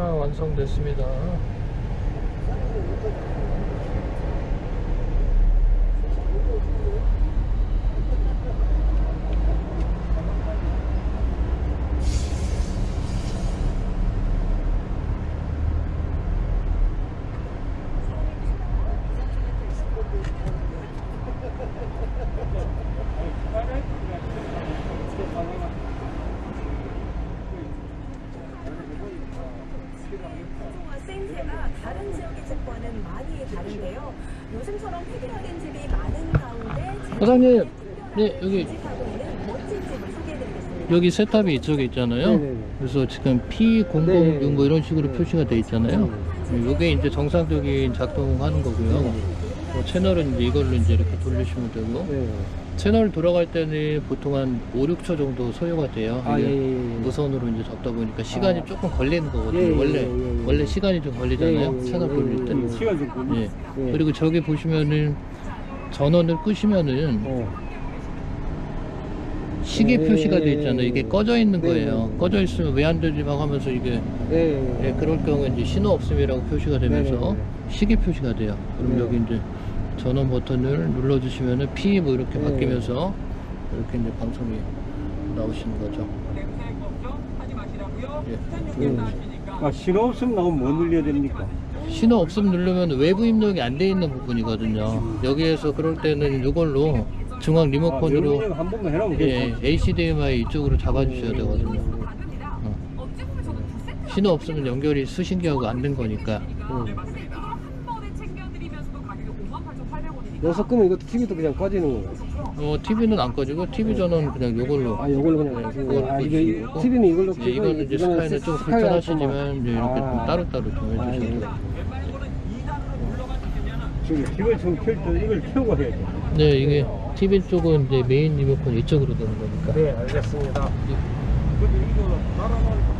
완성됐습니다. 소와 쓰임새가 다른 지역의 집과는 많이 다른데요. 요즘처럼 폐기화된 집이 많은 가운데 사장님, 네, 여기-. 여기 세탑이 이쪽에 있잖아요. 네네네. 그래서 지금 P006 네. 뭐 이런 식으로 표시가 돼 있잖아요. 이게 이제 정상적인 작동하는 거고요. 네. 뭐 채널은 이제 이걸로 이제 이렇게 돌리시면 되고 네. 채널 돌아갈 때는 보통 한 5, 6초 정도 소요가 돼요. 아, 예, 이게 예, 예. 무선으로 이제 잡다 보니까 시간이 아. 조금 걸리는 거거든요. 예, 예, 원래 예, 예. 원래 시간이 좀 걸리잖아요. 예, 예, 채널 예, 돌릴 예, 때. 예. 시간 좀 걸리. 예. 예. 그리고 저기 보시면은 전원을 끄시면은 어. 시계 예, 표시가 돼 예, 있잖아요. 예, 이게 예. 꺼져 있는 네, 거예요. 네, 네. 꺼져 있으면 왜 안 되지 막 하면서 이게 예. 예, 그럴 경우에 이제 신호 없음이라고 표시가 되면서 네, 네, 네. 시계 표시가 돼요. 그럼 네. 여기 이제 전원 버튼을 눌러주시면은 P 뭐 이렇게 네. 바뀌면서 이렇게 이제 방송이 나오시는 거죠. 예. 예. 아, 신호 없으면 나오면 뭐 눌려야 됩니까? 신호 없음 누르면 외부 입력이 안 돼 있는 부분이거든요. 여기에서 그럴 때는 이걸로 중앙 아, 리모컨으로 명령 한 번만 해놓으면 예, 되죠. HDMI 이쪽으로 잡아주셔야 되거든요. 어. 신호 없으면 연결이 수신기하고 안 된 거니까. 여기서 끄면 이것도 TV도 그냥 꺼지는 거예요. 어, TV는 안 꺼지고 TV 전원 그냥 요걸로. 아, 이걸로 그냥 네, 끄고. 그걸 아, 이게 끄시고. TV는 이걸로 예, 이거는 이제 스카이는 좀 스카이 불편하시지만. 이제 이렇게 좀 아. 따로따로 좀 아, 해주셔도 예. 돼요. 저기 집을 좀켤때 이걸 켜고 해야 돼. 네, 이게 TV 쪽은 이제 메인 리모컨 이쪽으로 되는 거니까. 네, 알겠습니다. 근데 이거 날아가니까